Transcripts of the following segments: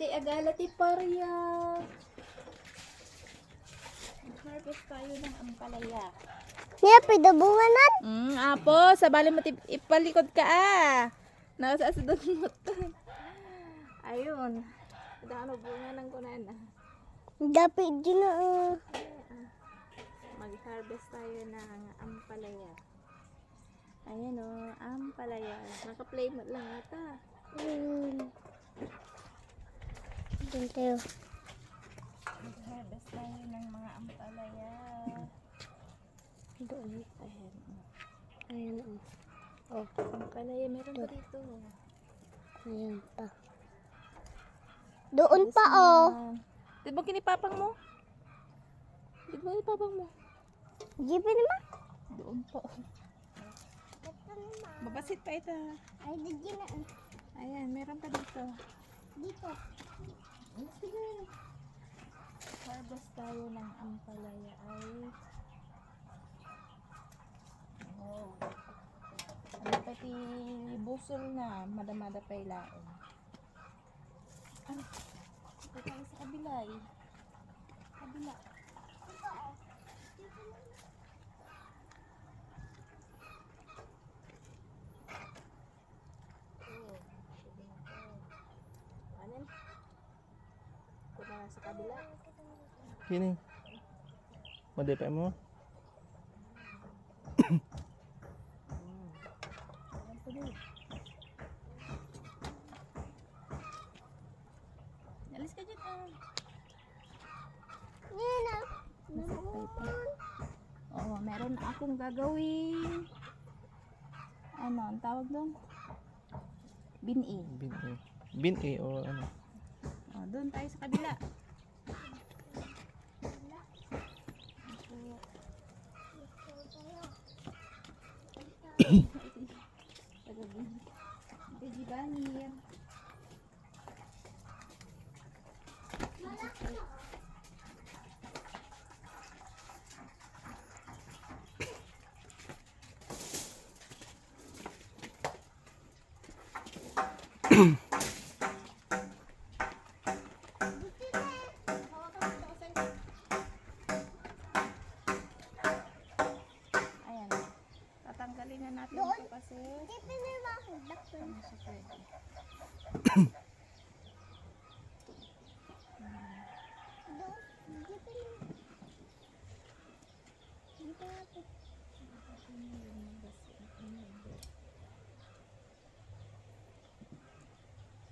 Ide agala ti parya. Harvest tayo ng ampalaya. Niya, pinabunganan. Mm, apo, sa bali mo ipalikod ka ah. Nasa sa doon mo. Ayun. Dano bunga ng kunana. Dapat din na. ah. Mag-harvest tayo ng ampalaya. Ayan o, ampalaya. Naka-play mo lang ata. Hmm. Doon tayo. Mag-harvest tayo ng mga ampalaya. Doon. Ayan. Ayan o. Oh, ampalaya meron pa dito. Ayan pa. Doon pa oh. o. Di ba kinipapang mo? Di ba kinipapang mo? Jeepin naman. Doon pa. Babasit pa ito. Ay, dadyan na. Ayan, meron pa dito. Dito. Sige. Harvest tayo ng ampalaya ay... Oh. Ano pati busol na, madamada pa ilaon. Ah, ito tayo sa kabila eh. Kabila. Anin? Kuna na sa kabila. Kini. Madepa mo. Ayan pa din. Alis ka dyan ah. Yan na. Oo, meron akong gagawin. Ano, ang tawag doon? Bin-i. Bin A. Bin A o ano. Oh, doon tayo sa kabila. Taga-Gibanir. Natin ito kasi Jeepin naman. Dakpan. ano siya pwede. Doon.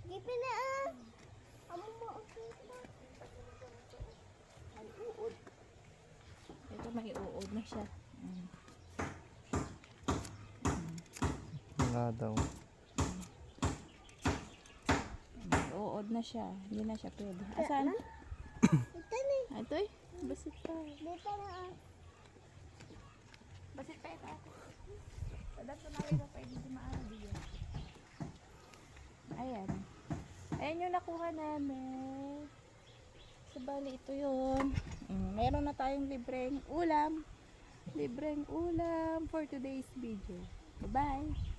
Jeepin na ah. Amo mo okay pa. Ay, uod. Ito may uod na siya. Mm. Nga daw. Uod na siya. Hindi na siya pwede. Asan? Ito na. Ah, Ito eh. Basit pa. Dito na ah. Basit pa ito. Padat na rin pa hindi maano diyan. Ayan. Ayan yung nakuha namin. Sa bali ito yun. Mm, meron na tayong libreng ulam. Libreng ulam for today's video. Bye-bye.